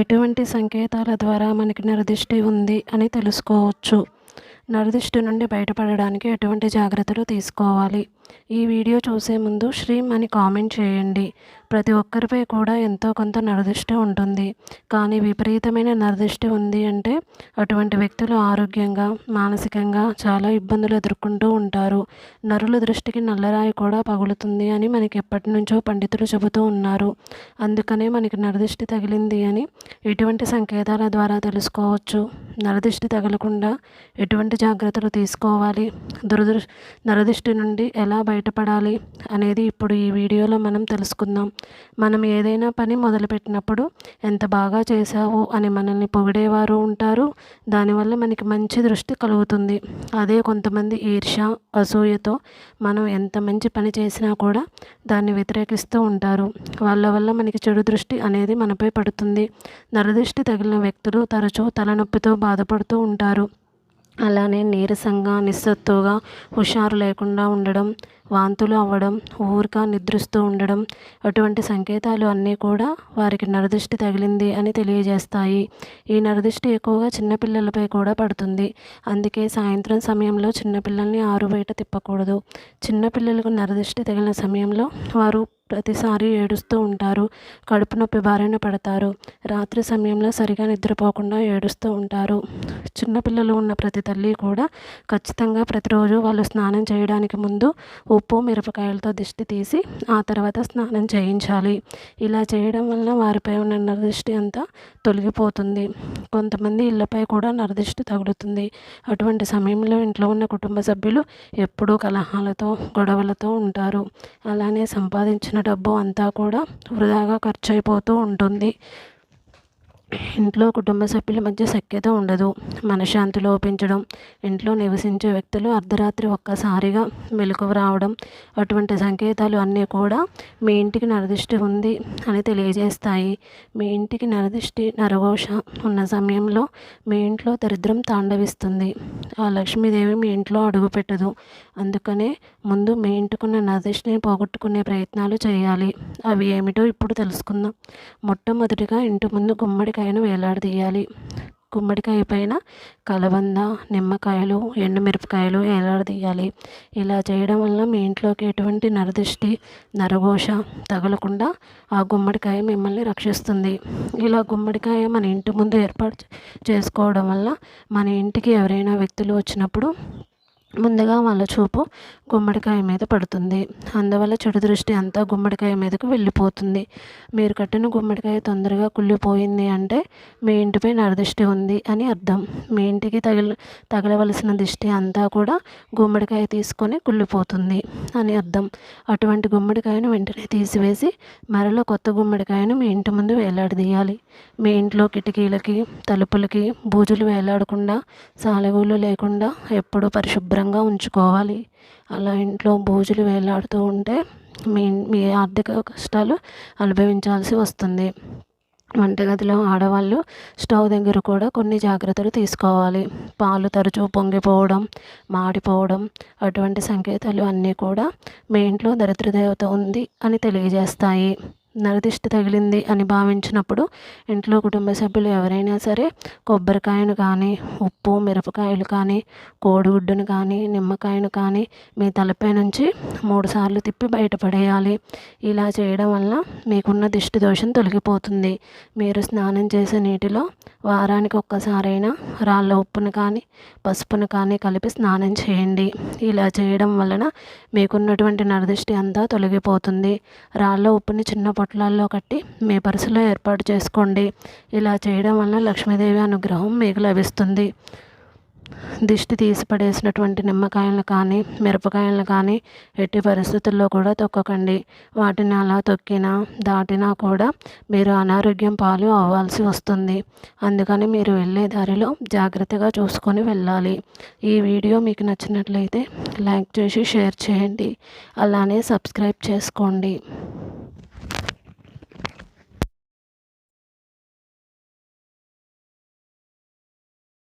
ఎటువంటి సంకేతాల ద్వారా మనకి నరదిష్టి ఉంది అని తెలుసుకోవచ్చు. నరదిష్టి నుండి బయటపడడానికి ఎటువంటి జాగ్రత్తలు తీసుకోవాలి? ఈ వీడియో చూసే ముందు శ్రీమ్ అని కామెంట్ చేయండి. ప్రతి ఒక్కరిపై కూడా ఎంతో కొంత నరదృష్టి ఉంటుంది. కానీ విపరీతమైన నరదిష్టి ఉంది అంటే అటువంటి వ్యక్తులు ఆరోగ్యంగా మానసికంగా చాలా ఇబ్బందులు ఎదుర్కొంటూ ఉంటారు. నరుల దృష్టికి నల్లరాయి కూడా పగులుతుంది అని మనకి ఎప్పటి నుంచో పండితులు చెబుతూ ఉన్నారు. అందుకనే మనకి నరదిష్టి తగిలింది అని ఎటువంటి సంకేతాల ద్వారా తెలుసుకోవచ్చు. నరదిష్టి తగలకుండా ఎటువంటి జాగ్రత్తలు తీసుకోవాలి? దురదృ నరదిష్టి నుండి ఎలా బయటపడాలి అనేది ఇప్పుడు ఈ వీడియోలో మనం తెలుసుకుందాం. మనం ఏదైనా పని మొదలుపెట్టినప్పుడు ఎంత బాగా చేశావు అని మనల్ని పొగిడేవారు ఉంటారు. దానివల్ల మనకి మంచి దృష్టి కలుగుతుంది. అదే కొంతమంది ఈర్ష అసూయతో మనం ఎంత మంచి పని చేసినా కూడా దాన్ని వ్యతిరేకిస్తూ ఉంటారు. వాళ్ళ వల్ల మనకి చెడు దృష్టి అనేది మనపై పడుతుంది. నరదృష్టి తగిలిన వ్యక్తులు తరచూ తలనొప్పితో బాధపడుతూ ఉంటారు. అలానే నీరసంగా నిస్సత్తుగా హుషారు లేకుండా ఉండడం వాంతులు అవ్వడం ఊరిక నిద్రిస్తూ ఉండడం అటువంటి సంకేతాలు అన్నీ కూడా వారికి నరదృష్టి తగిలింది అని తెలియజేస్తాయి. ఈ నరదృష్టి ఎక్కువగా చిన్నపిల్లలపై కూడా పడుతుంది. అందుకే సాయంత్రం సమయంలో చిన్నపిల్లల్ని ఆరు బయట తిప్పకూడదు. చిన్నపిల్లలకు నరదృష్టి తగిలిన సమయంలో వారు ప్రతిసారి ఏడుస్తూ ఉంటారు. కడుపు నొప్పి బారిన పడతారు. రాత్రి సమయంలో సరిగా నిద్రపోకుండా ఏడుస్తూ ఉంటారు. చిన్నపిల్లలు ఉన్న ప్రతి తల్లి కూడా ఖచ్చితంగా ప్రతిరోజు వాళ్ళు స్నానం చేయడానికి ముందు ఉప్పు మిరపకాయలతో దిష్టి తీసి ఆ తర్వాత స్నానం చేయించాలి. ఇలా చేయడం వలన వారిపై ఉన్న నరదిష్టి అంతా తొలగిపోతుంది. కొంతమంది ఇళ్ళపై కూడా నరదిష్టి తగులుతుంది. అటువంటి సమయంలో ఇంట్లో ఉన్న కుటుంబ సభ్యులు ఎప్పుడూ కలహాలతో గొడవలతో ఉంటారు. అలానే సంపాదించిన డబ్బు అంతా కూడా వృధాగా ఖర్చు అయిపోతూ ఉంటుంది. ఇంట్లో కుటుంబ సభ్యుల మధ్య సఖ్యత ఉండదు. మనశ్శాంతి లోపించడం ఇంట్లో నివసించే వ్యక్తులు అర్ధరాత్రి ఒక్కసారిగా మెలకువ రావడం అటువంటి సంకేతాలు అన్నీ కూడా మీ ఇంటికి నరదిష్టి ఉంది అని తెలియజేస్తాయి. మీ ఇంటికి నరదిష్టి నరఘోష ఉన్న సమయంలో మీ ఇంట్లో దరిద్రం తాండవిస్తుంది. ఆ లక్ష్మీదేవి మీ ఇంట్లో అడుగుపెట్టదు. అందుకనే ముందు మీ ఇంటికున్న నరదిష్టిని పోగొట్టుకునే ప్రయత్నాలు చేయాలి. అవి ఏమిటో ఇప్పుడు తెలుసుకుందాం. మొట్టమొదటిగా ఇంటి ముందు గుమ్మడికాయను వేలాడదీయాలి. గుమ్మడికాయ పైన కలబంద నిమ్మకాయలు ఎండుమిరపకాయలు వేలాడదీయాలి. ఇలా చేయడం వల్ల మీ ఇంట్లోకి ఎటువంటి నరదిష్టి నరఘోష తగలకుండా ఆ గుమ్మడికాయ మిమ్మల్ని రక్షిస్తుంది. ఇలా గుమ్మడికాయ మన ఇంటి ముందు ఏర్పాటు చేసుకోవడం వల్ల మన ఇంటికి ఎవరైనా వ్యక్తులు వచ్చినప్పుడు ముందుగా వాళ్ళ చూపు గుమ్మడికాయ మీద పడుతుంది. అందువల్ల చెడు దృష్టి అంతా గుమ్మడికాయ మీదకు వెళ్ళిపోతుంది. మీరు కట్టిన గుమ్మడికాయ తొందరగా కుళ్ళిపోయింది అంటే మీ ఇంటిపై నరదృష్టి ఉంది అని అర్థం. మీ ఇంటికి తగిలి తగలవలసిన దిష్టి అంతా కూడా గుమ్మడికాయ తీసుకొని కుళ్ళిపోతుంది అని అర్థం. అటువంటి గుమ్మడికాయను వెంటనే తీసివేసి మరలో కొత్త గుమ్మడికాయను మీ ఇంటి ముందు వేలాడదీయాలి. మీ ఇంట్లో కిటికీలకి తలుపులకి బూజులు వేలాడకుండా సాలెగూళ్ళు లేకుండా ఎప్పుడూ పరిశుభ్రంగా ఉంచుకోవాలి. అలా ఇంట్లో బూజులు వేలాడుతూ ఉంటే మీ మీ ఆర్థిక కష్టాలు అనుభవించాల్సి వస్తుంది. వంటగదిలో ఆడవాళ్ళు స్టవ్ దగ్గర కూడా కొన్ని జాగ్రత్తలు తీసుకోవాలి. పాలు తరచూ పొంగిపోవడం మాడిపోవడం అటువంటి సంకేతాలు అన్నీ కూడా మీ ఇంట్లో దరిద్రదేవత ఉంది అని తెలియజేస్తాయి. నరదిష్టి తగిలింది అని భావించినప్పుడు ఇంట్లో కుటుంబ సభ్యులు ఎవరైనా సరే కొబ్బరికాయను కానీ ఉప్పు మిరపకాయలు కానీ కోడిగుడ్డును కానీ నిమ్మకాయను కానీ మీ తలపై నుంచి మూడు సార్లు తిప్పి బయటపడేయాలి. ఇలా చేయడం వల్ల మీకున్న దిష్టి దోషం తొలగిపోతుంది. మీరు స్నానం చేసే నీటిలో వారానికి ఒక్కసారైనా రాళ్ళ ఉప్పును కానీ పసుపును కానీ కలిపి స్నానం చేయండి. ఇలా చేయడం వలన మీకున్నటువంటి నరదిష్టి అంతా తొలగిపోతుంది. రాళ్ళ ఉప్పుని చిన్న పొట్లాల్లో కట్టి మీ పర్సులో ఏర్పాటు చేసుకోండి. ఇలా చేయడం వలన లక్ష్మీదేవి అనుగ్రహం మీకు లభిస్తుంది. దిష్టి తీసి పడేసినటువంటి నిమ్మకాయలను కానీ మిరపకాయలను కానీ ఎట్టి పరిస్థితుల్లో కూడా తొక్కకండి. వాటిని అలా తొక్కినా దాటినా కూడా మీరు అనారోగ్యం పాలు అవ్వాల్సి వస్తుంది. అందుకని మీరు వెళ్ళే దారిలో జాగ్రత్తగా చూసుకొని వెళ్ళాలి. ఈ వీడియో మీకు నచ్చినట్లయితే లైక్ చేసి షేర్ చేయండి. అలానే సబ్స్క్రైబ్ చేసుకోండి.